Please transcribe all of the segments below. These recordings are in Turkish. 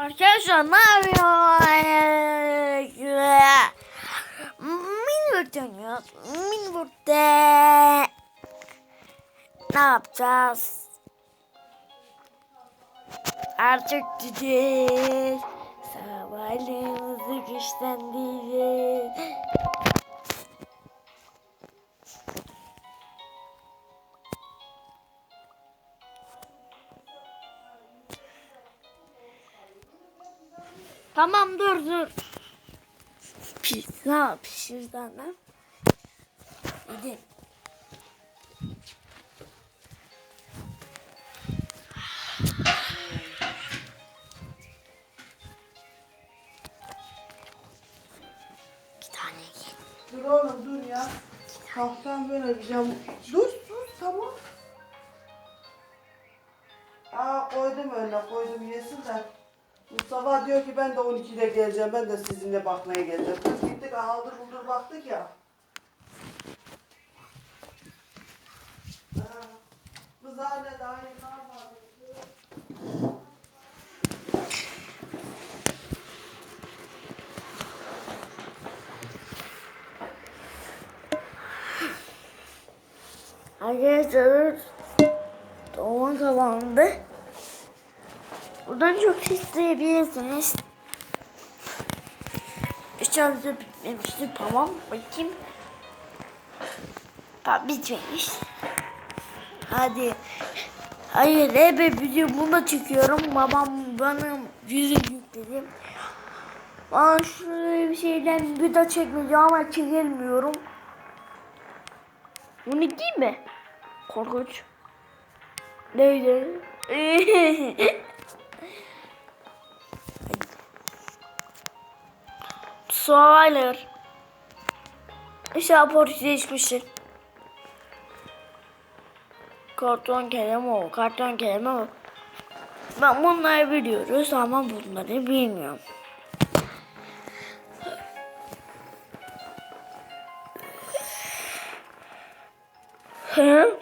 Arkadaşlar ne yapıyor? Minibürt oynuyoruz. Minibürt'te ne yapacağız? Artık gideceğiz. Sabahlarımızı güçlendireceğiz. Tamam dur dur. Pizza pişirden tane ye. Dur oğlum dur ya. Kalktan böyle bir cam. Dur dur tamam. Aa koydum önüne koydum yesin de. Mustafa diyor ki ben de 12'de geleceğim. Ben de sizinle bakmaya geleceğim. Biz gittik aldır buldur baktık ya. Kız hala daha iyi kalmadı. Arkadaşlar doğum zamanında buradan çok isteyebilirsiniz. İşte bitmemişti tamam bakayım. Tamam bitmemiş. Hadi. Hayır ebe video bunu da çekiyorum. Babam bana yüzü yükledi. Ben şöyle bir şeyden bir de çekmeyeceğim ama çekilmiyorum. Bunu değil mi? Korkunç. Neydi? Survivor. İşte polis değişmiştir. Karton kelime o, karton kelime o. Ben bunları biliyoruz ama bunları bilmiyorum. Hı?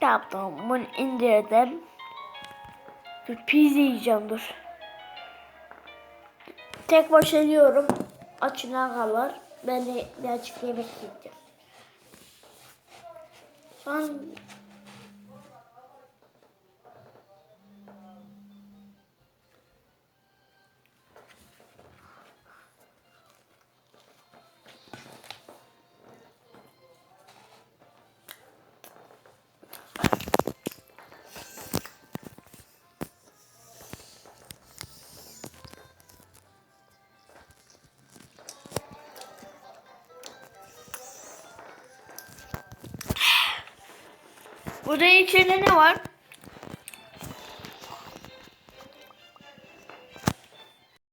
Yaptım. Bunu indirdim. Dur pizza yiyeceğim dur. Tek başına yiyorum. Açına kalır. Ben de birazcık yemek yiyeceğim. Şu an Burada içinde ne var?